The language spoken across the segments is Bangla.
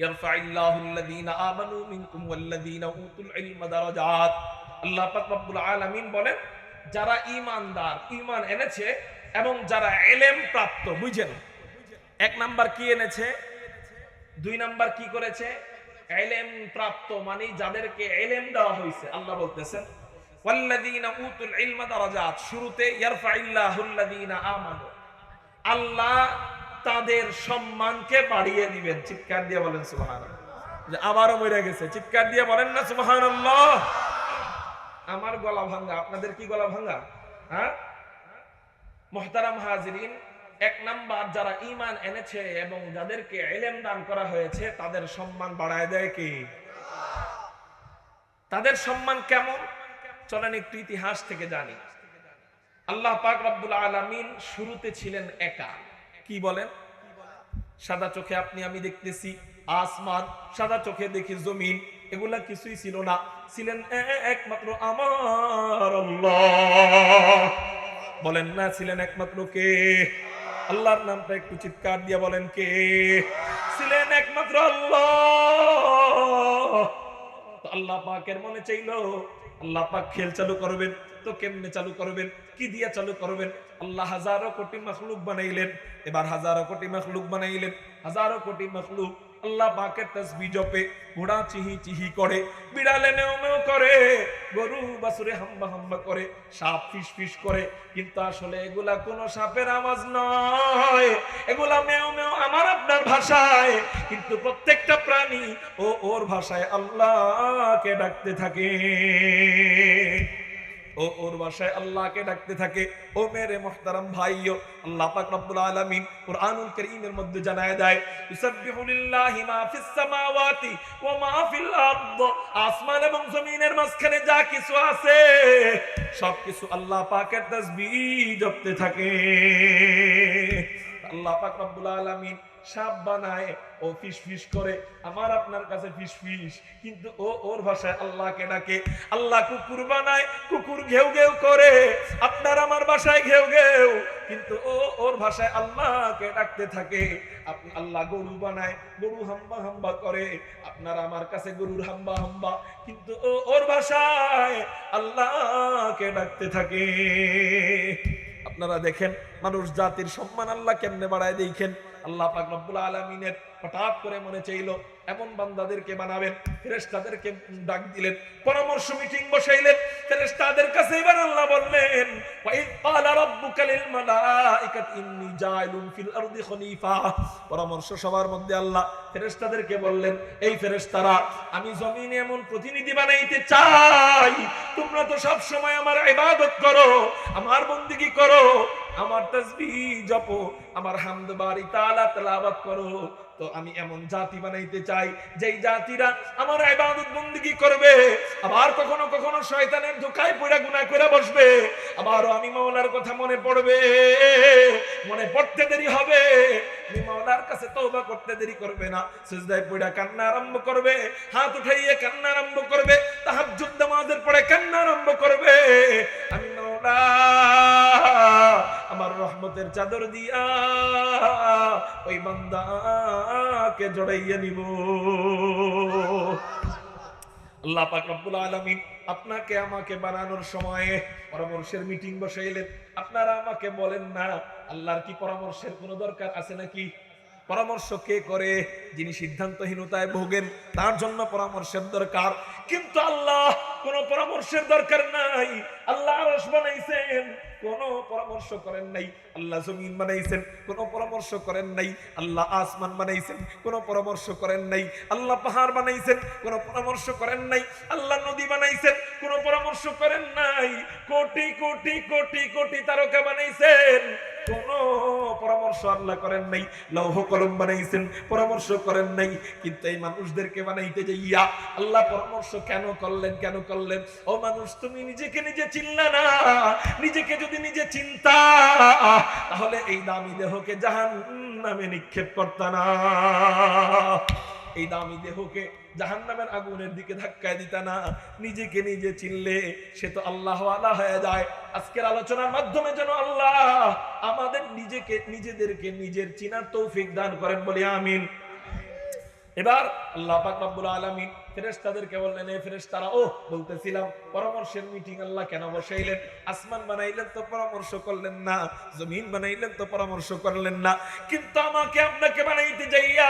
ইয়ারফাইল্লাহুল্লাযীনা আমানু মিনকুম ওয়াল্লাযীনা উতুল ইলমা দারাজাত। আল্লাহ পাক রব্বুল আলামিন বলেন, যারা ঈমানদার, ঈমান এনেছে এবং যারা এলেম প্রাপ্ত, বুঝেন? এক নাম্বার কি এনেছে? দুই নাম্বার কি করেছে? এলেম প্রাপ্ত মানে যাদেরকে এলেম দেওয়া হয়েছে, আল্লাহ বলতেছেন, ওয়াল্লাযীনা উতুল ইলমা দারাজাত। শুরুতে ইয়ারফাইল্লাহুল্লাযীনা আমানু। আল্লাহ তাদের সম্মানকে বাড়িয়ে দিবেন। চিৎকার দিয়ে বলেন যে আবারও মরে গেছে। চিৎকার দিয়ে বলেন না, সুবহানাল্লাহ। আমার গলা ভাঙ্গা। আপনাদের কি গলা ভাঙ্গা? হ্যাঁ? মোহতারাম হাজিরিন, এক নাম্বার যারা ঈমান এনেছে এবং যাদেরকে এলেম দান করা হয়েছে, তাদের সম্মান বাড়ায় দেয় কি? তাদের সম্মান কেমন? চলেন একটু ইতিহাস থেকে জানি। আল্লাহ পাক রব্বুল আলামিন শুরুতে ছিলেন একা। কি বলেন সাদা চোখে আপনি, আমি দেখতেছি আসমান, সাদা চোখে দেখি জমিন, এগুলা কিছুই ছিল না। ছিলেন একমাত্র আমার বলেন, না, ছিলেন একমাত্র কে? আল্লাহর নামটা একটু চিৎকার দিয়ে বলেন, কে? ছিলেন একমাত্র আল্লাহ। আল্লাহ পাকের মনে চাইলো, আল্লাহ পাক খেল চালু করবেন। তো কেমনে চালু করবেন? কি দিয়া চালু করবেন? আল্লাহ হাজারো কোটি মখলুক বানাইলেন। এবার হাজারো কোটি মখলুক বানাইলেন। হাজারো কোটি মখলুক আল্লাহ পাকের তসবি জপে, ঘোড়া চিহি চিহি করে, বিড়ালে মেও মেও করে, গরু বাসুরে হাম্বা হাম্বা করে, সাপ ফিস ফিস করে। কিন্তু আসলে এগুলা কোনো সাপের আওয়াজ নয়। এগুলা মেও মেও আমার আপনার ভাষায়। কিন্তু প্রত্যেকটা প্রাণী ও ওর ভাষায় আল্লাহকে ডাকতে থাকে। ও ওর ভাষায় আল্লাহকে ডাকতে থাকে, ও মেরে মুহতারাম ভাইও, আল্লাহ পাক রব্বুল আলামিন কুরআনুল কারীমের মধ্যে জানায় দেয়, ইউসাব্বিহু লিল্লাহি মা ফিস সামাওয়াতি ওয়া মা ফিল আরদ আসমান এবং জমিনের মাঝখানে যা কিছু আছে সব কিছু আল্লাহ পাকের তাসবিহ জপতে থাকে। আল্লাহ পাক রব্বুল আলামিন সাপ বানায়, ও ফিস ফিস করে। আমার আপনার কাছে ফিস ফিস। কিন্তু ও, ওর ভাষায় আল্লাহকে ডাকে। আল্লাহ কুকুর বানায়, কুকুর ঘেউ ঘেউ করে। আপনার আমার ভাষায় ঘেউ ঘেউ। কিন্তু ও, ওর ভাষায় আল্লাহকে ডাকতে থাকে। আপনি আল্লাহ গরু বানায়, গরু হাম্বা হাম্বা করে। আপনার আমার কাছে গরুর হাম্বা হাম্বা। কিন্তু ও, ওর ভাষায় আল্লাহকে ডাকতে থাকে। আপনারা দেখেন, মানুষ জাতির সম্মান আল্লাহ কেমনে বাড়ায় দেখেন। আল্লাহ পাক রব্বুল আলামিনের হঠাৎ করে মনে চাইলো, এমন বান্দাদেরকে বানাবেন, ফেরেশতাদেরকে ডাক দিলেন, পরামর্শ মিটিং বসাইলেন, ফেরেশতাদের কাছে এবার আল্লাহ বললেন, ওয়াইদ ক্বালা রাব্বুকা লিল মালাইকাতি ইন্নী জাইলুন ফিল আরদি খলিফা। পরামর্শ সবার মধ্যে আল্লাহ ফেরেশতাদেরকে বললেন, এই ফেরেশতারা, আমি জমিনে এমন প্রতিনিধি বানাইতে চাই। তোমরা তো সব সময় আমার ইবাদত করো, আমার বন্দিগি করো আমার তসবি জপো আমার হামদ বাড়ি তালা তেলাওয়াত করো। তো আমি এমন জাতি বানাইতে চাই, যেই জাতিরা আমার ইবাদত বন্দিগি করবে, আবার কখনো কখনো শয়তানের ধোকায় পড়ে গুনাহ করে বসবে, আবারও আমি মাওলার কথা মনে পড়বে, মনে পড়তে দেরি হবে, আমি মাওলার কাছে তওবা করতে দেরি করবে না, সিজদায় পড়ে কান্না আরম্ভ করবে, হাত উঠাইয়ে কান্না আরম্ভ করবে, তাহাজ্জুদ নামাজের পরে কান্না আরম্ভ করবে, আমি মাওলা আমার রহমতের চাদর দিয়া ওই বান্দাকে জড়াইয়া নিব। আল্লাহ পাক রব্বুল আলামিন আপনাকে, আমাকে বানানোর সময়ে পরামর্শের মিটিং বসাইলেন। আপনারা আমাকে বলেন না, আল্লাহর কি পরামর্শের কোনো দরকার আছে নাকি? পরামর্শ কে করে? যিনি সিদ্ধান্তহীনতায় ভোগেন, তার জন্য পরামর্শের দরকার। কিন্তু আল্লাহ কোনো পরামর্শের দরকার নাই। আল্লাহ আরশ বানাইছেন। কোনো পরামর্শ করেন নাই। আল্লাহ জমিন বানাইছেন। কোনো পরামর্শ করেন নাই। আল্লাহ আসমান বানাইছেন। কোনো পরামর্শ করেন নাই। আল্লাহ পাহাড় বানাইছেন। কোনো পরামর্শ করেন নাই। আল্লাহ নদী বানাইছেন। কোনো পরামর্শ করেন নাই। কোটি কোটি কোটি কোটি তারকা বানাইছেন। কোন পরামর্শ আল্লাহ করেন নাই। লৌহ কলম বানাইছেন। পরামর্শ করেন নাই। কিন্তু এই মানুষদেরকে বানাইতে যাইয়া আল্লাহ পরামর্শ কেন করলেন, কেন করলেন, ও মানুষ, তুমি নিজেকে নিজে চিনলা না, নিজেকে যদি নিজে চিন্তা, তাহলে এই দামি দেহকে জাহান নামে নিক্ষেপ করতা না। এই দামি দেহকে জাহান নামের আগুনের দিকে ধাক্কায় দিতা না, নিজেকে নিজে চিনলে সে তো আল্লাহ আল্লাহ হয়ে যায়। আজকের আলোচনার মাধ্যমে যেন আল্লাহ আমাদের নিজেকে, নিজেদেরকে নিজের চিনার তৌফিক দান করেন বলে, আমিন। এবার আল্লাহ পাক রব্বুল আলামিন পরামর্শ করলেন না কিন্তু আমাকে আপনাকে বানাইতে যাইয়া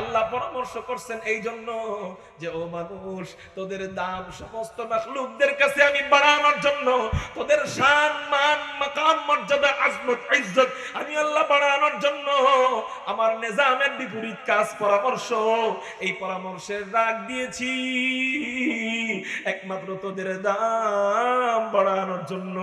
আল্লাহ পরামর্শ করছেন এই জন্য যে, ও মানুষ, তোদের দাম সমস্ত কাছে আমি বাড়ানোর জন্য, তোদের মান মর্যাদা আমি আল্লাহ বাড়ানোর জন্য আমার নিজামের বিপরীত কাজ, পরামর্শ। এই পরামর্শের রাগ দিয়েছি। একমাত্র তোদের দাম বাড়ানোর জন্য।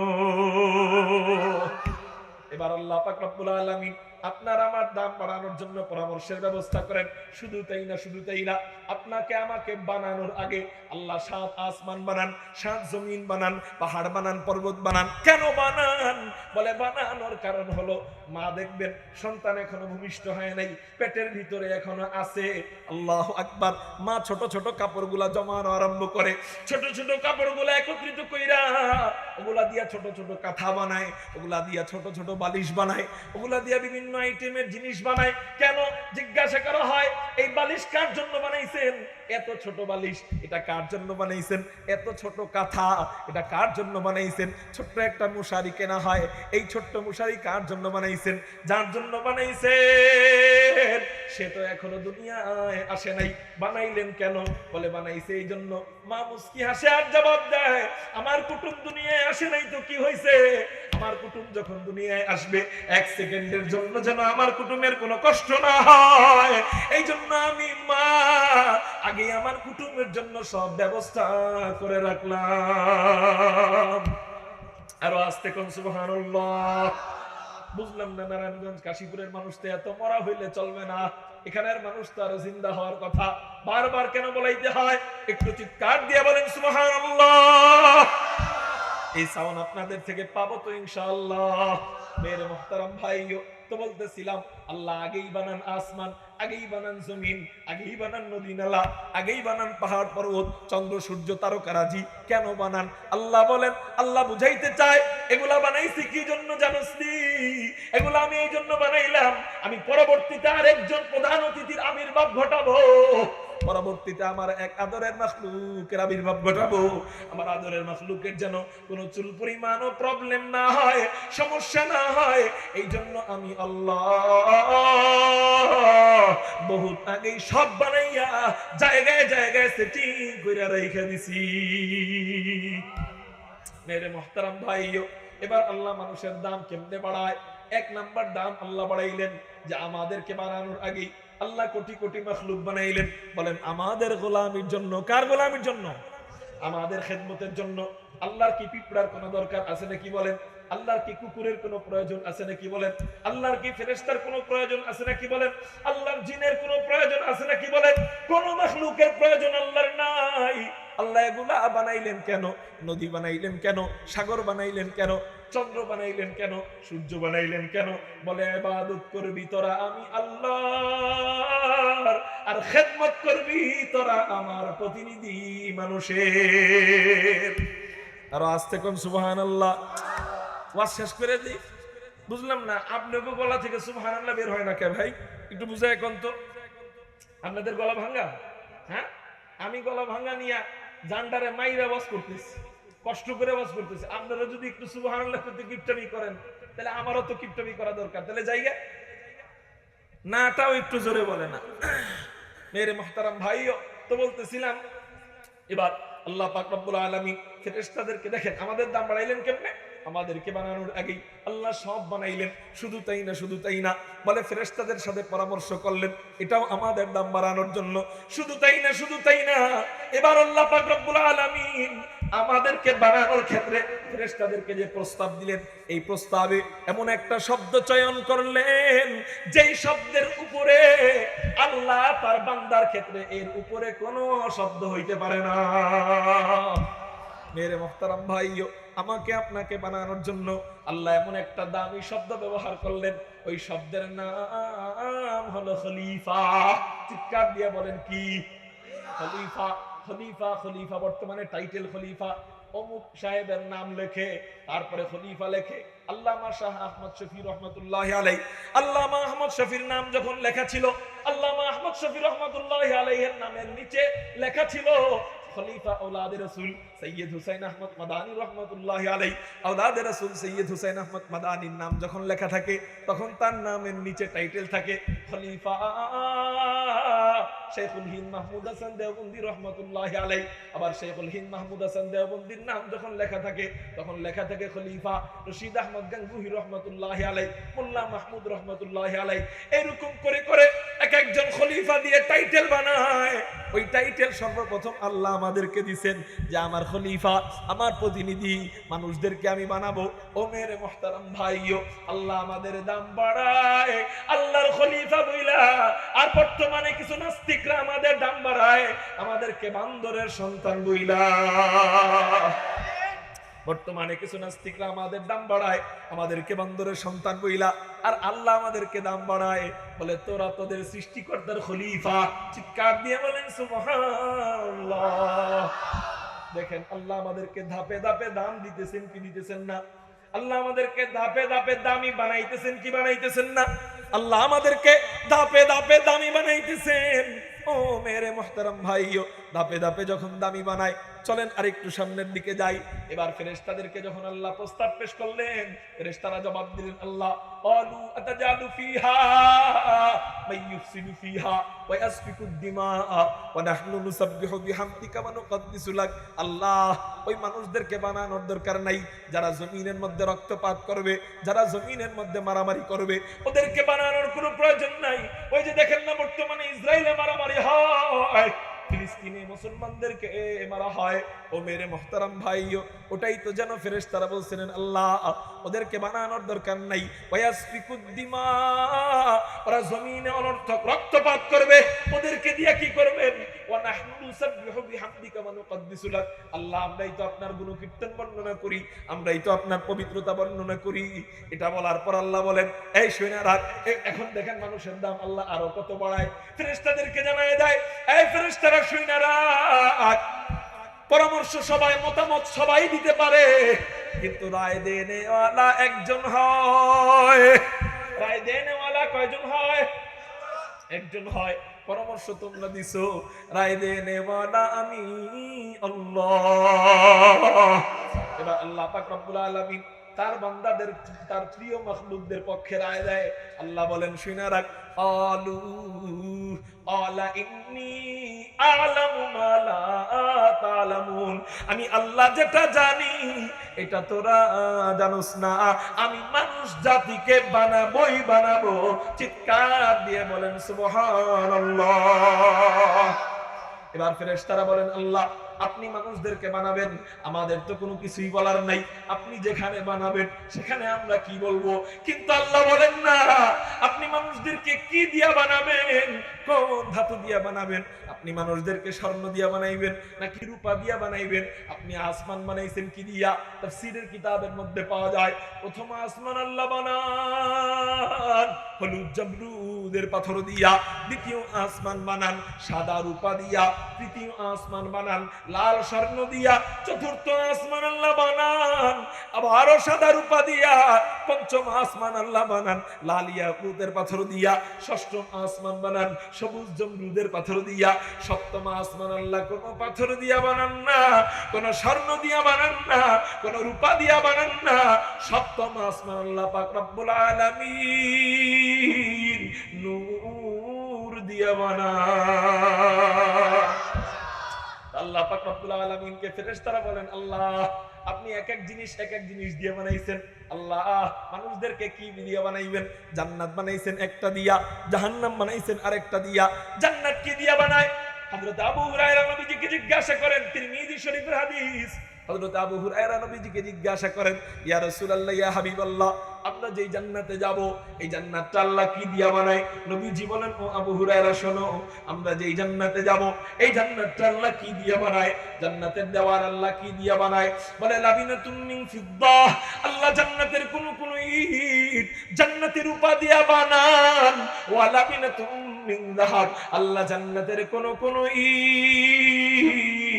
এবার আল্লাহ পাক রব্বুল আলামিন আপনার আমার দাম বাড়ানোর জন্য পরামর্শের ব্যবস্থা করেন। শুধু তাই না, শুধু তাই না, আপনাকে আমাকে বানানোর আগে আল্লাহ সাত আসমান বানান, সাত জমিন বানান, পাহাড় বানান, পর্বত বানান। কেন বানান? বলে বানানোর কারণ হলো, মা দেখবেন সন্তান এখনও ভূমিষ্ঠ হয় নাই, পেটের ভিতরে এখনও আছে। আল্লাহ আকবার, মা ছোট ছোট কাপড়গুলা জমানো আরম্ভ করে, ছোট ছোট কাপড়গুলা একত্রিত কইরা ওগুলা দিয়া ছোট ছোট কাঁথা বানায়, ওগুলা দিয়া ছোট ছোট বালিশ বানায়, ওগুলা দিয়া বিভিন্ন আইটেমের জিনিস বানায়। কেন? জিজ্ঞাসা করা হয়, এই বালিশ কার জন্য বানাইছেন? এত ছোট বালিশ, এটা কার জন্য বানাইছেন? এত ছোট কাঁথা, এটা কার জন্য বানাইছেন? ছোট্ট একটা মশারি কেনা হয়, এই ছোট্ট মশারি কার জন্য বানাইছেন? যার জন্য বানাইছেন? সে তো এখনও দুনিয়ায় আসে নাই। বানাইলেন কেন? বলে বানাইছে এই জন্য। মা মুস্কি হাসে আর জবাব দেয়? আমার কুটুম দুনিয়ায় আসে নাই তো কি হয়েছে আমার কুটুম যখন দুনিয়ায় আসবে, এক সেকেন্ডের জন্য যেন আমার কুটুমের কোনো কষ্ট না হয়। এই জন্য আমি মা, আগে আমার কুটুমের জন্য সব ব্যবস্থা করে রাখলাম। আরও আসতে কোন সুবহানাল্লাহ। বুঝলাম না নারায়ণগঞ্জ, কাশীপুরের মানুষ তো এত মরা হইলে চলবে না। এখানের মানুষ তো আরও জিন্দা হওয়ার কথা। বারবার কেন বলাইতে হয়? একটু চিৎকার দিয়ে বলেন সুবহানাল্লাহ। এই সাউন্ড আপনাদের থেকে পাবো তো ইনশাআল্লাহ। মেরে মোহতারাম ভাইও, তো বলতেছিলাম, আল্লাহ আগেই বানান আসমান, আগেই বানান জমিন, আগেই বানান নদী নালা, আগেই বানান পাহাড় পর্বত, চন্দ্র, সূর্য তারকারাজি কেন বানান? আল্লাহ বলেন, আল্লাহ বুঝাইতে চায়, এগুলা বানাইছি কি জন্য জানোস এগুলা আমি এই জন্য বানাইলাম, আমি পরবর্তীতে আরেকজন প্রধান অতিথির আবির্ভাব ঘটাবো। পরবর্তীতে আমার এক আদরের মাখলুকের আবির্ভাব ঘটাবো। আমার আদরের মাখলুকের যেন কোনো চুল পরিমাণও প্রবলেম না হয়, সমস্যা না হয় এই জন্য আমি আল্লাহ বহুত আগেই সব বানাইয়া জায়গায় জায়গায় সেটিং করে রেখে দিছি। মেরে মোহতারাম ভাইও, এবার আল্লাহ মানুষের দাম কেমনে বাড়ায়? এক নাম্বার দাম আল্লাহ বাড়াইলেন যে আমাদেরকে বানানোর আগেই আল্লাহ কোটি কোটি মখলুক বানাইলেন। বলেন, আমাদের গোলামির জন্য, কার গোলামির জন্য? আমাদের খেদমতের জন্য। আল্লাহর কি পিঁপড়ার কোনো দরকার আছে নাকি বলেন? আল্লাহর কি কুকুরের কোনো প্রয়োজন আছে নাকি বলেন? আল্লাহর কি ফেরেস্তার কোনো প্রয়োজন আছে নাকি বলেন? আল্লাহর জিনের কোনো প্রয়োজন আছে নাকি বলেন? কোন মখলুকের প্রয়োজন আল্লাহর নাই। আল্লাহ এগুলা বানাইলেন কেন? নদী বানাইলেন কেন? সাগর বানাইলেন কেন? চন্দ্র বানাইলেন কেন? সূর্য বানাইলেন কেন? বলে, ইবাদত করবি তোরা আমি আল্লাহর, আর খেদমত করবি তোরা আমার প্রতিনিধি মানুষের। আর আসতে কম, সুবহানাল্লাহ। ওয়াজ শেষ করে দিই বুঝলাম না আপনাকে গলা থেকে সুবহানাল্লাহ বের হয় না কে ভাই? একটু বুঝায় এখন তো। আপনাদের গলা ভাঙ্গা হ্যাঁ? আমি গলা ভাঙ্গা নিয়া জান্ডারে মাইরা বস করতেছি, কষ্ট করে বস করতেছি। আপনারা যদি একটু সুবহানাল্লাহ করতে করেন, তাহলে আমারও তো কিপটামি করা দরকার। তাহলে জায়গা নাটাও একটু জোরে বলে না। মেরে মোহতারাম ভাইও তো বলতেছিলাম, এবার আল্লাহ পাক রব্বুল আলামিন ফেরেশতাদেরকে দেখেন, আমাদের দাম বাড়াইলেন কেমনে? আমাদেরকে বানানোর আগেই আল্লাহ সব বানাইলেন। শুধু তাই না, শুধু তাই না। বলে ফেরেশতাদের সাথে পরামর্শ করলেন, এটাও আমাদের দাম বাড়ানোর জন্য। শুধু তাই না, শুধু তাই না, এবার আল্লাহ পাক আলামিন আমাদেরকে বানানোর ক্ষেত্রে ফেরেশতাদেরকে যে প্রস্তাব দিলেন, এই প্রস্তাবে এমন একটা শব্দ চয়ন করলেন, যেই শব্দের উপরে আল্লাহ তার বান্দার ক্ষেত্রে এর উপরে কোনো শব্দ হইতে পারে না। মেরে মোহতারাম ভাইও আমাকে আপনাকে বানানোর জন্য আল্লাহ এমন একটা দামি শব্দ ব্যবহার করলেন। ওই শব্দের নাম হলো খলিফা। চিৎকার দিয়ে বলেন কি? খলিফা খলিফা খলিফা, বর্তমানে টাইটেল খলিফা। অমুক সাহেবের নাম লেখে, তারপরে খলিফা লেখে। আল্লামা শাহ আহমদ শফি রহমতুল্লাহ আলাই আল্লামা আহমদ শফির নাম যখন লেখা ছিল, আল্লামা আহমদ শফি রহমতুল্লাহ আলাইহের নামের নিচে লেখা ছিল খলিফা আওলাদ রাসূল সৈয়দ হুসাইন আহমদ মাদানী রহমতুল্লাহ আলাই আওলাদ রাসূল সৈয়দ হুসাইন আহমদ মাদানীর নাম যখন লেখা থাকে, তখন তার নামের নিচে টাইটেল থাকে, খলিফা শেখুল হিন্দ মাহমুদ হাসান দেওবন্দি রহমতুল্লাহ আলাই আবার শেখুল হিন্দ মাহমুদ হাসান দেওবন্দির নাম যখন লেখা থাকে, তখন লেখা থাকে খলিফা রশিদ আহমদ গাঙ্গুহি রহমতুল্লাহ আলাই মোল্লা মাহমুদ রহমতুল্লাহ আলাই এরকম করে করে এক একজন খলিফা দিয়ে টাইটেল বানায়। ওই টাইটেল সর্বপ্রথম আল্লাহ আমাদেরকে দিছেন যে, আমার খলিফা, আমার প্রতিনিধি, মানুষদেরকে আমি বানাবো। ও মেরে মোহতারাম ভাইও, আল্লাহ আমাদের দাম বাড়ায়। আল্লাহর খলিফা বইলা, আর বর্তমানে কিছু নাস্তিকরা আমাদের দাম বাড়ায়। আমাদেরকে বান্দরের সন্তান বইলা। বর্তমানে কিছু নাস্তিকরা আমাদের দাম বাড়ায়, আমাদেরকে বান্দরের সন্তান বইলা, আর আল্লাহ আমাদেরকে দাম বাড়ায়। বলে, তোরা তোদের সৃষ্টিকর্তার খলিফা। চিৎকার দিয়ে বলেন দেখেন, আল্লাহ আমাদেরকে ধাপে ধাপে দাম দিতেছেন কি দিতেছেন না? আল্লাহ আমাদেরকে ধাপে ধাপে দামি বানাইতেছেন কি বানাইতেছেন না? আল্লাহ আমাদেরকে ধাপে ধাপে দামি বানাইতেছেন। ও মেরে মোহতারাম ভাইও, ধাপে ধাপে যখন দামি বানায় চলেন আরেকটু সামনের দিকে যাই এবার ফেরেশতাদেরকে যখন আল্লাহ প্রস্তাব পেশ করলেন ফেরেশতারা জবাব দিলেন আল্লাহ قالوا أتجعل فيها من يفسد فيها ويسفك الدماء ونحن نسبح بحمدك ونقدس لك আল্লাহ ওই মানুষদেরকে বানানোর দরকার নাই যারা জমিনের মধ্যে রক্তপাত করবে যারা জমিনের মধ্যে মারামারি করবে ওদেরকে বানানোর কোনো প্রয়োজন নাই ওই যে দেখেন না বর্তমানে ইসরায়েলে মারামারি হয় ফিলিস্তিনে মুসলমানদেরকে মারা হয়। ও মেরে মোহতারাম ভাইও, ওটাই তো যেন ফেরেস তারা বলছিলেন, আল্লাহ ওদেরকে বানানোর দরকার নাই। ওরা জমিনে অনর্থক রক্তপাত করবে। ওদেরকে দিয়ে কি করবেন? আল্লাহ এটা বলার পর আল্লাহ বলেন এখন দেখেন মানুষের আল্লাহ আরও কত বাড়ায়। জানায় দেয় পরামর্শ সবাই, মতামত সবাই দিতে পারে। কিন্তু রায় দেনেওয়ালা একজন হয়। রায় দেনেওয়ালা কয়জন হয়? একজন হয়। পরামর্শ তোমরা দিছো। রায় দেনেওয়ালা আমি, আল্লাহ। এবার আল্লাহ পাক রব্বুল আলামিন তার বান্দাদের, তার প্রিয় মখলুকদের পক্ষে রায় দেয়। আল্লাহ বলেন, শুনে রাখ। আলু আমি আল্লাহ যেটা জানি, এটা তোরা জানোস না। আমি মানুষ জাতিকে বানাবোই বানাবো। চিৎকার দিয়ে বলেন, সুবহানাল্লাহ। এবার ফেরেশতারা বলেন, আল্লাহ আপনি মানুষদেরকে বানাবেন, আমাদের তো কোনো কিছুই বলার নাই। আপনি যেখানে বানাবেন, সেখানে আমরা কি বলব? কিন্তু আল্লাহ বলেন না, আপনি মানুষদেরকে কি দিয়া বানাবেন? কোন ধাতু দিয়া বানাবেন? আপনি মানুষদেরকে স্বর্ণ দিয়া বানাইবেন, নাকি রূপা দিয়া বানাইবেন? আপনি আসমান বানাইছেন কি দিয়া? তাফসীরের কিতাবের মধ্যে পাওয়া যায়, প্রথম আসমান আল্লাহ বানান, হলুদ জমরুদের পাথর দিয়া, দ্বিতীয় আসমান বানান, সাদা রূপা দিয়া, তৃতীয় আসমান বানান লাল স্বর্ণ দিয়া চতুর্থ আসমান আল্লাহ বানান আবারও সাদা রূপা দিয়া পঞ্চম আসমান আল্লাহ বানান, লাল ইয়াকুতের পাথর দিয়া ষষ্ঠ আসমান বানান, সবুজ জমরুদের পাথর দিয়া সপ্তম আসমান আল্লাহ কোন পাথর দিয়া বানান না, কোন স্বর্ণ দিয়া বানান না, কোন রূপা দিয়া বানান না, সপ্তম আসমান আল্লাহ পাক রব্বুল আলামিন নূর দিয়া বানান। আল্লাহ পাক রব্বুল আলামিনকে ফেরেশতারা বলেন, আল্লাহ, আপনি এক এক জিনিস এক এক জিনিস দিয়ে বানাইছেন। আল্লাহ, মানুষদেরকে কি দিয়ে বানাইবেন? জান্নাত বানাইছেন একটা দিয়া, জাহান্নাম বানাইছেন আরেকটা দিয়া। জান্নাত কি দিয়া বানায়? হযরত আবু হুরায়রা নবীজিকে জিজ্ঞাসা করেন, তিরমিজি শরীফের হাদিস হযরত আবু হুরায়রা নবীজিকে জিজ্ঞাসা করেন, ইয়া রাসূলুল্লাহ, ইয়া হাবিবাল্লাহ, আমরা যেই জান্নাতে যাব, এই জান্নাতটা আল্লাহ কি দিয়া বানায়? নবীজি বলেন, ও আবু হুরায়রা, শোনো, আমরা যেই জান্নাতে যাব, এই জান্নাতটা আল্লাহ কি দিয়া বানায়? জান্নাতের দেওয়ার আল্লাহ কি দিয়া বানায়? বলে লাবিনাতুন মিন আল্লাহ জান্নাতের কোন কোন ইট জান্নাতের রূপা দিয়া বানান। ওয়া লাবিনাতুন মিন আল্লাহ জান্নাতের কোন কোন ইট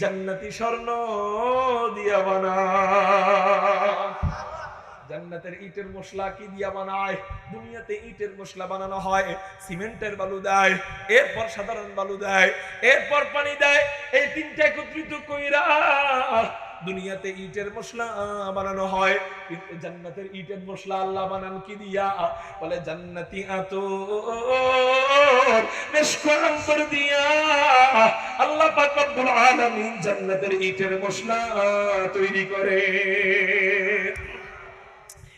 জান্নাতি স্বর্ণ দিয়া বানায়। জান্নাতের ইটের মশলা কি দিয়া বানায়? দুনিয়াতে ইটের মশলা বানানো হয়, সিমেন্টের বালু দেয়, এরপর সাধারণ বালু দেয়, এরপর পানি দেয়, এই তিনটা একত্রিত কইরা দুনিয়াতে ইটের মশলা বানানো হয়। কিন্তু জান্নাতের ইটের মশলা আল্লাহ বানান কি দিয়া? বলে, জান্নাতি আত মেশকো দিয়া। আল্লাহ পাক রব্বুল জান্নাতের ইটের মশলা তৈরি করে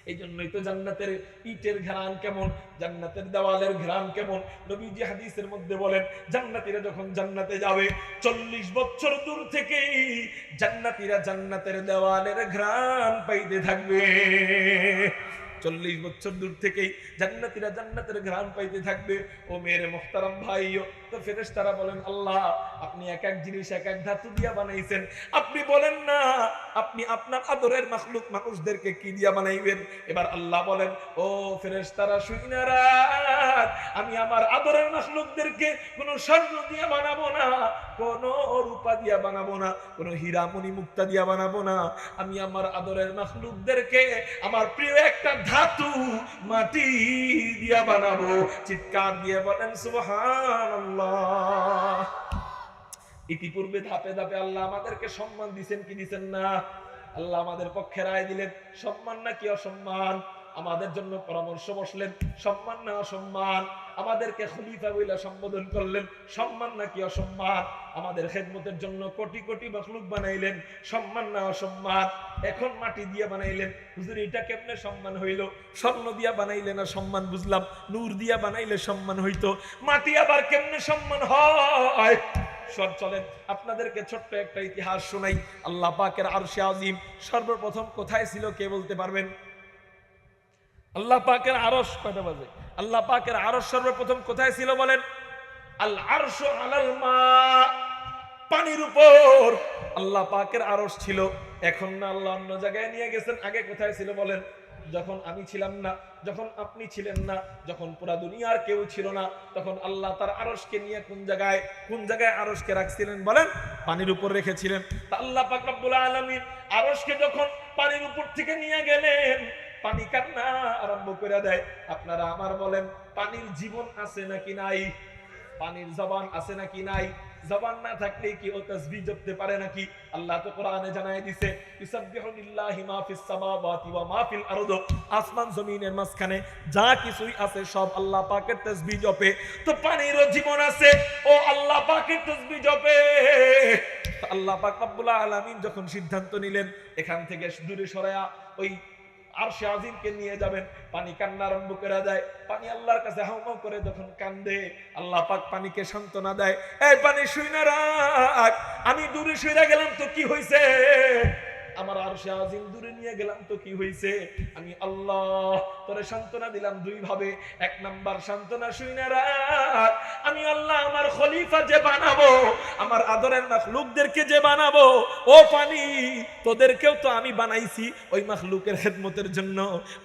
এই জন্যই তো জান্নাতের ইটের ঘ্রাণ কেমন? জান্নাতের দেওয়ালের ঘ্রাণ কেমন? নবীজি হাদিসের মধ্যে বলেন, জান্নাতিরা যখন জান্নাতে যাবে, চল্লিশ বছর দূর থেকেই জান্নাতিরা জান্নাতের দেওয়ালের ঘ্রাণ পাইতে থাকবে। চল্লিশ বছর দূর থেকেই জান্নাতীরা জান্নাতের ঘ্রাণ পাইতে থাকবে। ও মেরে মোহতারাম ভাইও, তো ফেরেশতারা বলেন, আল্লাহ, আপনি এক এক জিনিস, এক এক ধাতু দিয়া বানাইছেন। আপনি বলেন না, আপনি আপনার আদরের মাখলুক মানুষদেরকে কি দিয়া বানাইবেন? এবার আল্লাহ বলেন, ও ফেরেশতারা শুইনারা আমি আমার আদরের মাখলুকদেরকে কোনো স্বর্ণ দিয়া বানাবো না, কোনো রূপা দিয়া বানাবো না, কোনো হীরা মণি মুক্তা দিয়া বানাবো না। আমি আমার আদরের মাখলুকদেরকে, আমার প্রিয় একটা ধাতু মাটি দিয়া বানাবো। চিৎকার দিয়ে বলেন, সুবহানাল্লাহ। ইতিপূর্বে ধাপে ধাপে আল্লাহ আমাদেরকে সম্মান দিছেন কি দিছেন না? আল্লাহ আমাদের পক্ষে রায় দিলেন। সম্মান না কি অসম্মান? আমাদের জন্য পরামর্শ বসলেন, সম্মান না অসম্মান আমাদেরকে খলিফা বইলা সম্বোধন করলেন, সম্মান না কি অসম্মান? আমাদের খেদমতের জন্য কোটি কোটি মখলুক বানাইলেন, সম্মান না অসম্মান। এখন মাটি দিয়ে বানাইলেন, হুজুর, এটা কেমনে সম্মান হইল? স্বর্ণ দিয়া বানাইলে না সম্মান বুঝলাম, নূর দিয়া বানাইলে সম্মান হইতো। মাটি আবার কেমনে সম্মান হয়? সব চলেন, আপনাদেরকে ছোট্ট একটা ইতিহাস শোনাই। আল্লাহ পাকের আরশে আজিম সর্বপ্রথম কোথায় ছিল কে বলতে পারবেন? আল্লাহ পাকের আরশ কয়টা বাজে? আল্লাহ পাকের আরশ সর্বপ্রথম কোথায় ছিল বলেন? আল আরশ আলাল মা। পানির উপর। আল্লাহ পাকের আরশ ছিল। এখন না আল্লাহ অন্য জায়গায় নিয়ে গেছেন, আগে কোথায় ছিল বলেন? যখন আমি ছিলাম না, যখন আপনি ছিলেন না, যখন পুরা দুনিয়ার কেউ ছিল না, তখন আল্লাহ তার আরশকে নিয়ে কোন জায়গায় কোন জায়গায় আরশকে রাখছিলেন বলেন? পানির উপর রেখেছিলেন। তা আল্লাহ পাক রব্বুল আলামিন আরশকে যখন পানির উপর থেকে নিয়ে গেলেন পানি কান্না আরম্ভ করে দেয়। আপনারা আমার বলেন, পানির জীবন আছে নাকি নাই? পানির জবান আছে নাকি নাই? জবান না থাকলে কি ও তাসবিহ জপতে পারে নাকি? আল্লাহ তো কোরআনে জানায় দিছে, ইউসাববিহু লিল্লাহি মা ফিস সামাওয়াতি ওয়া মা ফিল আরদ। আসমান জমিনের মাঝখানে যা কিছুই আছে সব আল্লাহ পাকের তাসবিহ জপে। তো পানিরও জীবন আছে, ও আল্লাহ পাকের তাসবিহ জপে। আল্লাহ পাক রব্বুল আলামিন যখন সিদ্ধান্ত নিলেন, এখান থেকে দূরে সরায়া ওই আর সে আজিমকে নিয়ে যাবেন। পানি কান্না আরম্ভ করে দেয়। পানি আল্লাহর কাছে হাউমাউ করে যখন কান্দে, আল্লাহ পাক পানিকে সান্ত্বনা দেয়। এই পানি শুই না রাখ, আমি দূরে শুয়ে গেলাম, তো কি হয়েছে আমার আর সে আজিম দূরে নিয়ে গেলাম তো কি হয়েছে? আমি আল্লাহ তোরে সান্ত্বনা দিলাম দুই ভাবে এক নাম্বার সান্ত্বনা শুই না রাখ আমি আল্লাহ আমার খলিফা যে বানাবো, আমার আদরের মাখলুকদেরকে যে বানাবো, ও পানি, তোদেরকেও তো আমি বানাইছি ওই মাখলুকের খেদমতের জন্য।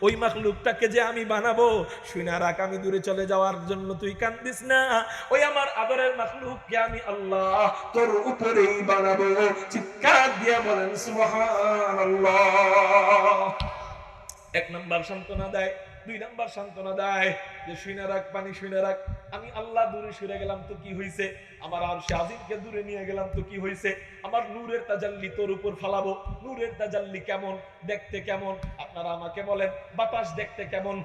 ওই মাখলুকটাকে যে আমি বানাবো শুনা রাখ আমি দূরে চলে যাওয়ার জন্য তুই কান্দিস না। ওই আমার আদরের মাখলুককে আমি আল্লাহ তোর উপরেই বানাবো। চিৎকার দিয়ে বলেন সুবহানাল্লাহ এক নাম্বার সান্ত্বনা দেয়, দুই নাম্বার সান্ত্বনা দেয়, যে শুনে রাখ, পানি শুনে রাখ। আমি আল্লাহ দূরে সরে গেলাম তো কি হইছে? আমার আর শাহিনকে দূরে নিয়ে গেলাম তো কি হইছে? আমার নূরের তাজাল্লি তোর উপর ফালাবো। নূরের তাজাল্লি কেমন? দেখতে কেমন? আপনারা আমাকে বলেন, বাতাস দেখতে কেমন?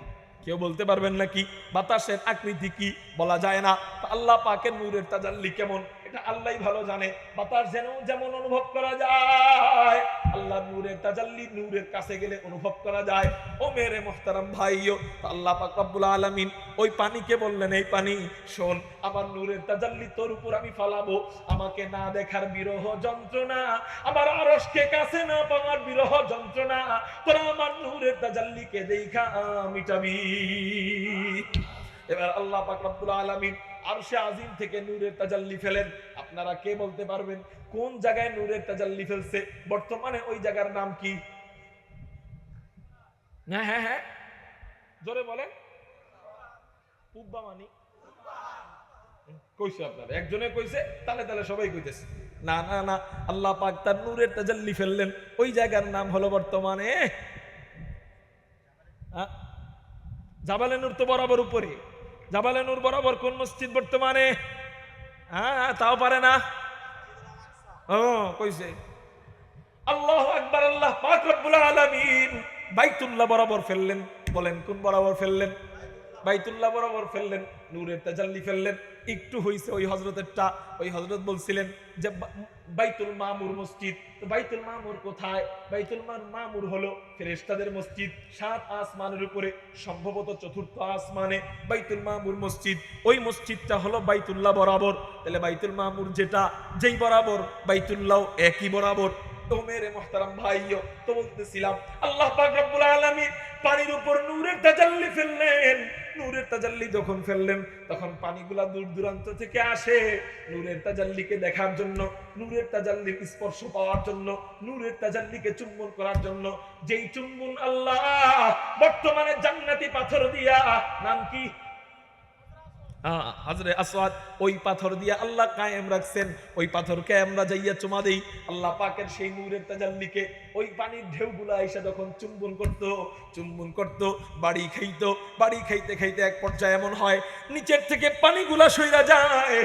কেউ বলতে পারবেন নাকি? বাতাসের আকৃতি কি? বলা যায় না। আল্লাহ পাকের নূরের তাজাল্লি কেমন? এটা আল্লাহই ভালো জানে বাতাস যেন যেমন অনুভব করা যায়। আল্লাহ নূরের তাজাল্লি নূরের কাছে গেলে অনুভব করা যায়। ও মেরে মোহতারাম ভাইও আল্লাহ পাক রব্বুল আলামিন ওই পানিকে বললেন, এই পানি, শোন, আমার নূরের তাজাল্লি তোর উপর আমি ফালাবো। আমাকে না দেখার বিরহ যন্ত্রণা, আমার আরশকে কাছে না পাওয়ার বিরহ যন্ত্রণা, তোরা আমার নূরের তাজাল্লিকে দেখা মিটাবি এবার আল্লাহ পাক রব্বুল আলামিন আরশে আজিম থেকে নূরের তাজাল্লি ফেলেন। আপনারা কে বলতে পারবেন? কোন জায়গায় নূরের তাজাল্লি ফেলছে? বর্তমানে ওই জায়গার নাম কি? হ্যাঁ হ্যাঁ হ্যাঁ। জোরে বলেন। পুব্বা মানি। কইছে আপনারা? একজনে কইছে, তালে তালে সবাই কইতেছে। না না না, আল্লাহ পাক তার নূরের তাজাল্লি ফেললেন। ওই জায়গার নাম হলো বর্তমানে হ্যাঁ? জাবালে নূর তো বরাবর উপরে। জাবালে নূর বরাবর কোন মসজিদ বর্তমানে? হ্যাঁ তাও পারে না? ও, কইছে। আল্লাহ আকবার, আল্লাহ পাক রব্বুল আলামিন বাইতুল্লাহ বরাবর ফেললেন। বলেন, কোন বরাবর ফেললেন? বাইতুল্লাহ বরাবর ফেললেন, নূরের তাজাল্লি ফেললেন। একটু হইছে ওই হজরতেরটা ওই হজরত বলছিলেন যে বাইতুল মামুর মসজিদ। বাইতুল মামুর কোথায়? বাইতুল মামুর হলো ফেরেশতাদের মসজিদ, সাত আসমানের উপরে, সম্ভবত চতুর্থ আসমানে বাইতুল মামুর মসজিদ। ওই মসজিদটা হলো বাইতুল্লাহ বরাবর। তাহলে বাইতুল মামুর যেটা, যেই বরাবর বাইতুল্লাহ একই বরাবর। দূর দূরান্ত থেকে আসে। দেখার জন্য, নূরের তাজাল্লির স্পর্শ পাওয়ার জন্য, নূরের তাজাল্লিকে চুম্বন করার জন্য, যেই চুম্বন আল্লাহ বর্তমানে জান্নাতি পাথর দিয়া, নাম কি? হাজরে আসওয়াদ, ওই পাথর দিয়ে আল্লাহ কায়েম রাখছেন। ওই পাথরকে আমরা যাইয়া চুমা দেই। আল্লাহ পাকের সেই নূরের তাজাল্লিকে ওই পানির ঢেউগুলা এসে যখন চুম্বন করত চুম্বন করত, বাড়ি খাইতো, বাড়ি খাইতে খাইতে এক পর্যায়ে এমন হয়, নিচের থেকে পানিগুলা সইরা যায়।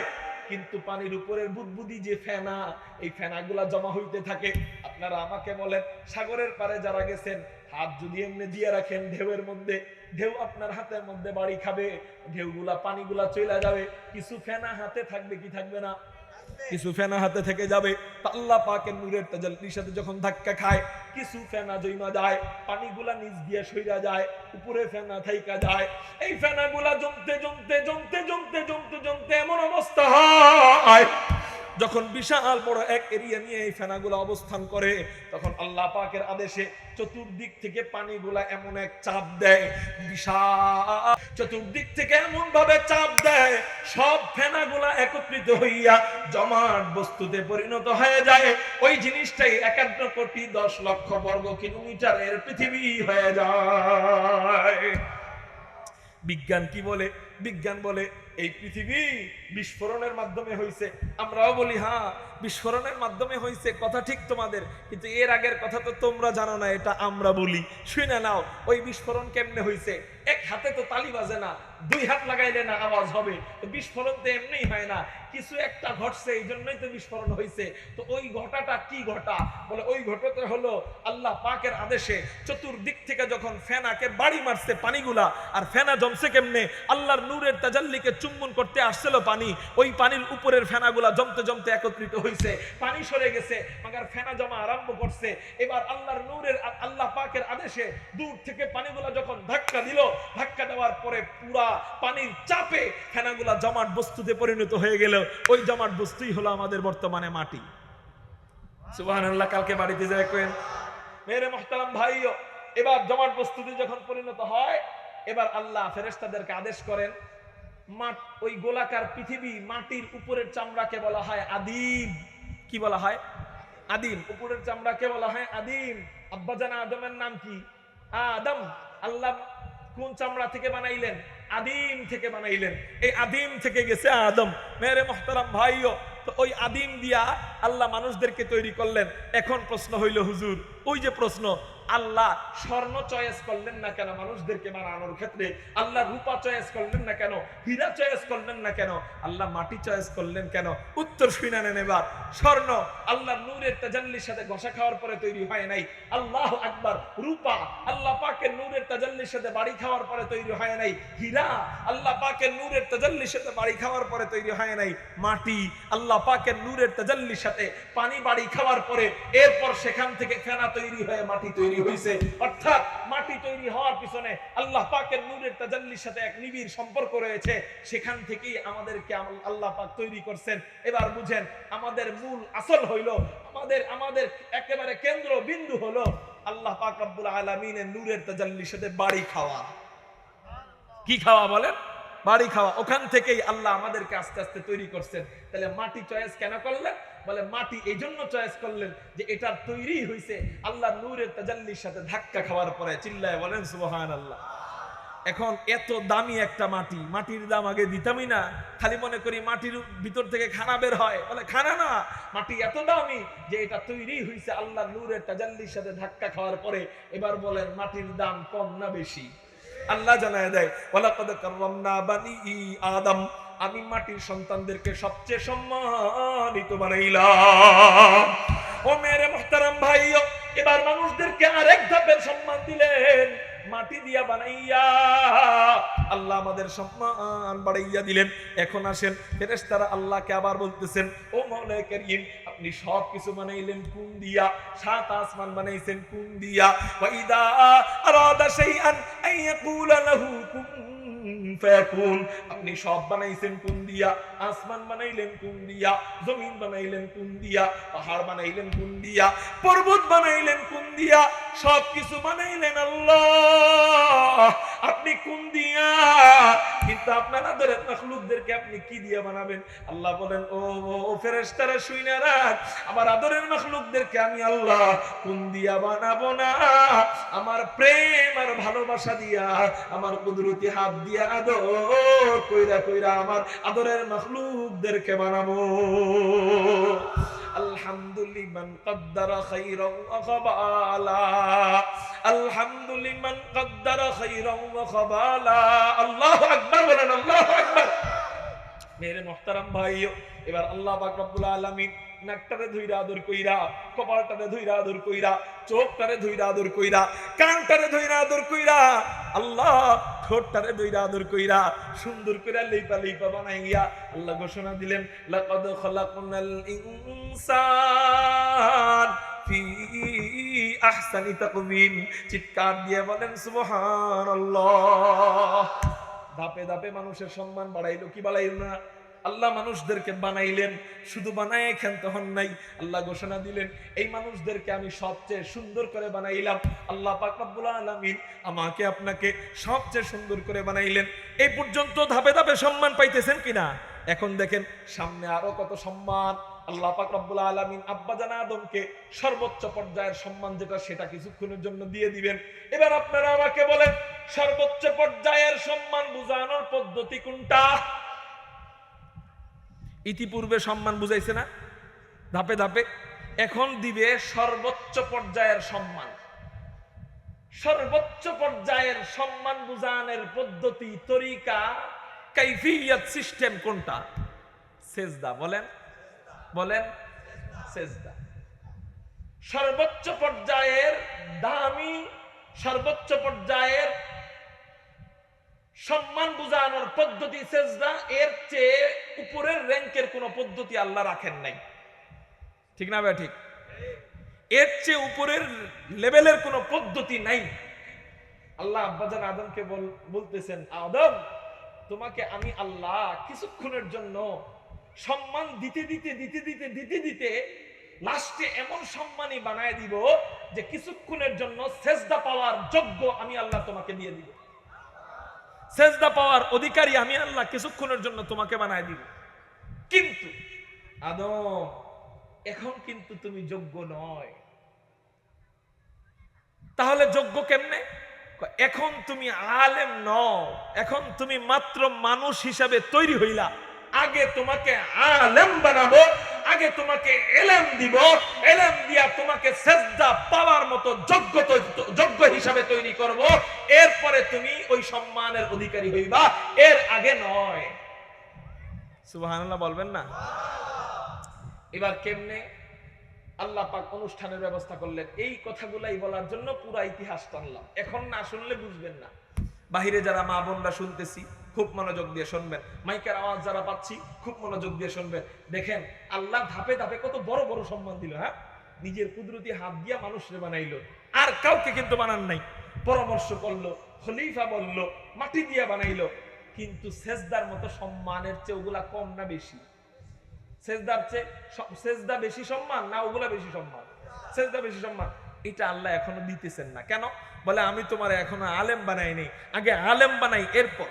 কিন্তু পানির উপরের বুদবুদি যে ফেনা, এই ফেনাগুলা জমা হইতে থাকে। আপনারা আমাকে বলেন, সাগরের পারে যারা গেছেন হাত যদি এমনি দিয়ে রাখেন, ঢেউয়ের মধ্যে, ঢেউ আপনার হাতের মধ্যে বাড়ি খাবে, ঢেউগুলা, পানিগুলা চলে যাবে, কিছু ফেনা হাতে থাকবে কি থাকবে না? কিছু ফেনা হাতে থেকে যাবে আল্লাহ পাকের নূরের তাজাল্লির সাথে যখন ধাক্কা খায়, কিছু ফেনা জইমা যায়, পানিগুলা নিচ দিয়ে সইরা যায়, উপরে ফেনা থাইকা যায়, এই ফেনাগুলা জমতে জমতে জমতে জমতে জমতে জমতে এমন অবস্থা হয়। যখন বিশাল বড় এক এরিয়া নিয়ে এই ফেনাগুলো অবস্থান করে, তখন আল্লাহ পাকের আদেশে চতুর্দিক থেকে পানিগুলা এমন এক চাপ দেয়, বিশাল চতুর্দিক থেকে এমন ভাবে চাপ দেয়, সব ফেনাগুলা একত্রিত হইয়া জমাট বস্তুতে পরিণত হয়ে যায়। ওই জিনিসটাই একান্ন কোটি দশ লক্ষ বর্গ কিলোমিটারের পৃথিবী হয়ে যায়। বিজ্ঞান কি বলে? বিজ্ঞান বলে, এই পৃথিবী বিস্ফোরণের মাধ্যমে হয়েছে আমরাও বলি হ্যাঁ বিস্ফোরণের মাধ্যমে হয়েছে কথা ঠিক তোমাদের। কিন্তু এর আগের কথা তো তোমরা জানো না, এটা আমরা বলি। শুনে নাও, ওই বিস্ফোরণ কেমনে হয়েছে এক হাতে তো তালি বাজে না দুই হাত লাগাইলে না আওয়াজ হবে। বিস্ফোরণ তো এমনিই হয় না। কিছু একটা ঘটছে, এই জন্যই তো বিস্ফোরণ হয়েছে তো ওই ঘটাটা কি ঘটা? বলে, ওই ঘটতে হলো আল্লাহ পাকের আদেশে চতুর্দিক থেকে যখন ফেনাকে বাড়ি মারছে পানিগুলা, আর ফেনা জমছে কেমনে? আল্লাহর নূরের তাজাল্লিকে চুম্বন করতে আসছিল পানি। ওই পানির উপরের ফেনাগুলা জমতে জমতে একত্রিত হয়েছে পানি সরে গেছে, মাগার ফেনা জমা আরম্ভ করছে। এবার আল্লাহর নূরের আ- আল্লাহ পাকের আদেশে দূর থেকে পানিগুলা যখন ধাক্কা দিল, ধাক্কা দেওয়ার পরে পুরা পানির চাপে ফেনাগুলা জমাট বস্তুতে পরিণত হয়ে গেল ওই জমাট বস্তুই হলো আমাদের বর্তমানে মাটি। কালকে বাড়িতে যায় কেন মেরে মোহতারাম ভাইও, এবার জমাট বস্তুতে যখন পরিণত হয়, এবার আল্লাহ ফেরেশতাদেরকে আদেশ করেন মাঠ ওই গোলাকার পৃথিবী মাটির উপরের চামড়াকে বলা হয় আদিম। কি বলা হয়? আদিম। উপরের চামড়াকে বলা হয় আদিম। আব্বাজান আদমের নাম কি? আদম। আল্লাহ কোন চামড়া থেকে বানাইলেন? আদিম থেকে বানাইলেন। এই আদিম থেকে গেছে আদম। মেরে মোহতারাম ভাইও, তো ওই আদিম দিয়া আল্লাহ মানুষদেরকে তৈরি করলেন। এখন প্রশ্ন হইল, হুজুর, ওই যে প্রশ্ন আল্লাহ স্বর্ণ চয়েস করলেন না কেন? মানুষদেরকে বানানোর ক্ষেত্রে আল্লাহ রূপা চয়েস করলেন না কেন? হীরা চয়েস করলেন না কেন? আল্লাহ মাটি চয়েস করলেন কেন? উত্তর শুনে নেন এবার। স্বর্ণ আল্লাহ নূরের তাজাল্লির সাথে ঘষা খাওয়ার পরে তৈরি হয় নাই। আল্লাহ আকবার। রূপা আল্লাহ পাকের নূরের তাজাল্লির সাথে বাড়ি খাওয়ার পরে তৈরি হয় নাই। হীরা আল্লাহ পাকের নূরের তাজাল্লির সাথে বাড়ি খাওয়ার পরে তৈরি হয় নাই। মাটি আল্লাহ পাকের নূরের তাজাল্লির সাথে পানি বাড়ি খাওয়ার পরে এরপর সেখান থেকে ফেনা তৈরি হয়ে মাটি তৈরি হয়েছে অর্থাৎ মাটি তৈরি হওয়ার পিছনে আল্লাহ পাকের নূরের তাজাল্লির সাথে এক নিবিড় সম্পর্ক রয়েছে। সেখান থেকেই আমাদেরকে আল্লাহ পাক তৈরি করছেন। এবার বুঝেন, আমাদের মূল আসল হইল, আমাদের আমাদের একেবারে কেন্দ্র বিন্দু হলো আল্লাহ পাক রব্বুল আলামিনের নূরের তাজাল্লির সাথে বাড়ি খাওয়া। কি খাওয়া বলেন? বাড়ি খাওয়া, ওখান থেকেই আল্লাহ আমাদেরকে আস্তে আস্তে তৈরি করছেন। তাহলে মাটি চয়েস কেন করলেন? বলে, মাটি এই জন্য চয়েস করলেন যে এটার তৈরি হয়েছে আল্লাহ নূরের তাজাল্লির সাথে ধাক্কা খাওয়ার পরে, চিল্লায় বলেন সুবহান আল্লাহ এখন এত দামি একটা মাটি, মাটির দাম আগে দিতামই না। খালি মনে করি মাটির ভিতর থেকে খানা বের হয়। বলে, খানা না, মাটি এত দামি যে এটা তৈরি হয়েছে আল্লাহ নূরের তাজাল্লির সাথে ধাক্কা খাওয়ার পরে। এবার বলেন, মাটির দাম কম না বেশি? আল্লাহ জানায় দেয়, ওয়ালাকাদ কাররামনা বানি আদম। আমি মাটির সন্তানদেরকে সবচেয়ে সম্মানিত বানাইলাম। ও মেরে মোহতারাম ভাইও, এবার মানুষদেরকে আরেক ধাপের সম্মান দিলেন। মাটি দিয়া বানাইয়া আল্লাহ আমাদের সম্মান বাড়াইয়া দিলেন। এখন আসেন, ফেরেশতারা আল্লাহকে আবার বলতেছেন, ও মাওলানা করিম, আপনি সব কিছু বানাইলেন কোন দিয়া? সাত আসমান বানাইছেন কোন দিয়া? ওয়া ইদা আরাদা শাইআন আন ইয়াকুলা লাহু কুন ফায়াকুন। আপনি সব বানাইছেন কোন দিয়া আসমান বানাইলেন কোন দিয়া জমিন বানাইলেন কোন দিয়া পাহাড় বানাইলেন কোন দিয়া পর্বত বানাইলেন কোন দিয়া সব কিছু বানাইলেন আল্লাহ। আপনি কোন দিয়া কিন্তু আপনার আদরের মখলুকদেরকে আপনি কি দিয়া বানাবেন? আল্লাহ বলেন ও ও, ফেরেশতারা শুইনা রাখ। আমার আদরের মখলুকদেরকে আমি আল্লাহ কোন দিয়া বানাবো না। আমার প্রেম আর ভালোবাসা দিয়া আমার কুদরতি হাত দিয়া আদর কইরা কইরা আমার আদরের মখলুকদেরকে বানাবো। আলহামদুলিমান কদ্দারা খাইরাও বলেন, আল্লাহু আকবার। মেরে মোহতারাম ভাইও, এবার আল্লাহ পাক রব্বুল নাকটারে ধুইরা আদর কইরা, কপালটারে ধুইরা আদর কইরা, চোখটারে ধুইরা আদর কইরা, কানটারে ধুইরা আদর কইরা, আল্লাহ ঠোঁটটারে ধুইরা আদর কইরা, সুন্দর কইরা লেপা লেপা বানাইয়া আল্লাহ ঘোষণা দিলেন, লাকাদ খালাকনাল ইনসান ফি আহসানি তাকওয়িম। চিৎকার দিয়ে বলেন, সুবহানাল্লাহ। ধাপে ধাপে মানুষের সম্মান বাড়াইলো, কি বাড়াইল না? আল্লাহ মানুষদেরকে বানাইলেন, শুধু বানায় ক্ষান্ত হন নাই। আল্লাহ ঘোষণা দিলেন, এই মানুষদেরকে আমি সবচেয়ে সুন্দর করে বানাইলাম। আল্লাহ পাক রব্বুল আলামিন আমাকে আপনাকে সবচেয়ে সুন্দর করে বানাইলেন। এই পর্যন্ত ধাপে ধাপে সম্মান পাইতেছেন কিনা? এখন দেখেন, সামনে আরও কত সম্মান। আল্লাহ পাক রব্বুল আলামিন আব্বা জানা আদমকে সর্বোচ্চ পর্যায়ের সম্মান যেটা, সেটা কিছুক্ষণের জন্য দিয়ে দিবেন। এবার আপনারা আমাকে বলেন, সর্বোচ্চ পর্যায়ের সম্মান বুঝানোর পদ্ধতি কোনটা? ইতিপূর্বে সম্মান বুঝাইছে না? ধাপে ধাপে। এখন দিবে সর্বোচ্চ পর্যায়ের সম্মান। সর্বোচ্চ পর্যায়ের সম্মান বুঝানোর পদ্ধতি, তরিকা, কাইফিয়াত সিস্টেম কোনটা? সেজদা। বলেন। বলেন। সেজদা। সর্বোচ্চ পর্যায়ের দামি, সর্বোচ্চ পর্যায়ের সম্মান বুঝানোর পদ্ধতি সেজদা, এর চেয়ে উপরের র্যাঙ্কের কোন পদ্ধতি আল্লাহ রাখেন নাই। ঠিক না ভাই, ঠিক? এর চেয়ে উপরের লেভেলের কোন পদ্ধতি নাই। আল্লাহ আব্বাজান আদমকে বলতেছেন, আদম, তোমাকে আমি আল্লাহ কিছুক্ষণের জন্য সম্মান দিতে দিতে দিতে দিতে দিতে দিতে লাস্টে এমন সম্মানই বানায় দিব যে কিছুক্ষণের জন্য সেজদা পাওয়ার যোগ্য আমি আল্লাহ তোমাকে দিয়ে দিব। সেজদা পাওয়ার অধিকারী আমি আল্লাহ কিছুক্ষণের জন্য তোমাকে বানায় দিব। কিন্তু আদম, এখন কিন্তু তুমি যোগ্য নয়। তাহলে যোগ্য কেমনে? এখন তুমি আলেম নও, এখন তুমি মাত্র মানুষ হিসাবে তৈরি হইলা। আগে তোমাকে আলেম বানাবো আগে তোমাকে এলেম দিব, এলেম দিয়া তোমাকে সেজদা পাওয়ার মতো যোগ্য যোগ্য হিসাবে তৈরি করব। এরপরে তুমি ওই সম্মানের অধিকারী হইবা। এর আগে নয়। সুবহানাল্লাহ বলবেন না? এবার কেমনে আল্লাহ পাক অনুষ্ঠানের ব্যবস্থা করলেন? এই কথাগুলাই বলার জন্য পুরা ইতিহাস টানলাম। এখন না শুনলে বুঝবেন না। বাহিরে যারা মা বোনরা শুনতেছি খুব মনোযোগ দিয়ে শুনবেন। মাইকের আওয়াজ যারা পাচ্ছি, খুব মনোযোগ দিয়ে শুনবেন। দেখেন, আল্লাহ ধাপে ধাপে কত বড় বড় সম্মান দিল হ্যাঁ? নিজের কুদরতি হাত দিয়া মানুষরে বানাইলো। আর কাউকে কিন্তু বানান নাই। পরামর্শ করল, খলিফা বলল, মাটি দিয়া বানাইলো। কিন্তু সেজদার মতো সম্মানের চেয়ে ওগুলা কম না বেশি? সেজদার চেয়ে সেজদা বেশি সম্মান না ওগুলা বেশি সম্মান? সেজদা বেশি সম্মান। এটা আল্লাহ এখনও দিতেছেন না। কেন? বলে, আমি তোমার এখনও আলেম বানাইনি আগে আলেম বানাই, এরপর।